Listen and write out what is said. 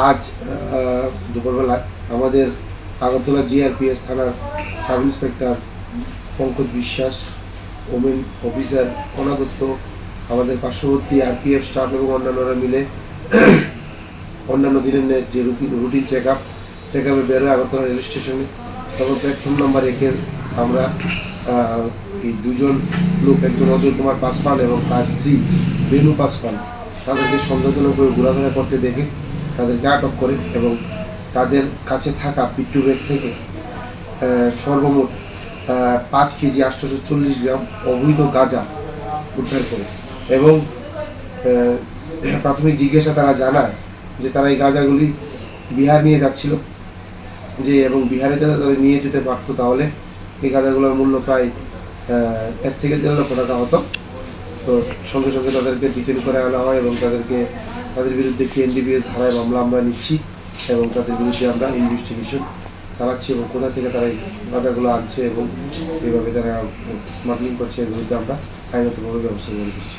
আজ আহ, দুপুরবেলা আমাদের আগরতলা জিআরপিএস থানার sub inspector Pankaj Biswas women officer অনাদত্ত আমাদের পার্শ্ববর্তী আরপিএফ স্টাফ এবং অন্যান্যরা মিলে অন্যান্য দিনের যে routine routine check up check আপে বেরোয় আগরতলা রেল স্টেশনে তখন প্ল্যাটফর্ম নাম্বার একের আমরা এই দুজন লোক একজন অজয় কুমার পাসওয়ান এবং তার স্ত্রী রেণু পাসওয়ান তাদেরকে সন্দেহজনকভাবে ঘোরাফেরা করতে দেখে তাদেরকে আটক করে এবং তাদের কাছে থাকা পিট্টু ব্যাগ থেকে সর্বমোট পাঁচ কেজি আটশোশো চল্লিশ গ্রাম অবৈধ গাঁজা উদ্ধার করে। এবং প্রাথমিক জিজ্ঞাসা তারা জানায় যে তারা এই গাঁজাগুলি বিহার নিয়ে যাচ্ছিল। যে এবং বিহারে যাতে তারা নিয়ে যেতে পারতো তাহলে এই গাঁজাগুলোর মূল্য প্রায় এক থেকে দেড় লক্ষ টাকা হতো। তো সঙ্গে সঙ্গে তাদেরকে ডিটেন করে আনা হয় এবং তাদেরকে তাদের বিরুদ্ধে কি ধারায় মামলা আমরা নিচ্ছি এবং তাদের বিরুদ্ধে আমরা ইনভেস্টিগেশন চালাচ্ছি এবং কোথা থেকে তারা এই গাঁজাগুলো আনছে এবং এইভাবে তারা স্মাগলিং করছে এর বিরুদ্ধে আমরা আইনগতভাবে ব্যবস্থা গ্রহণ করছি।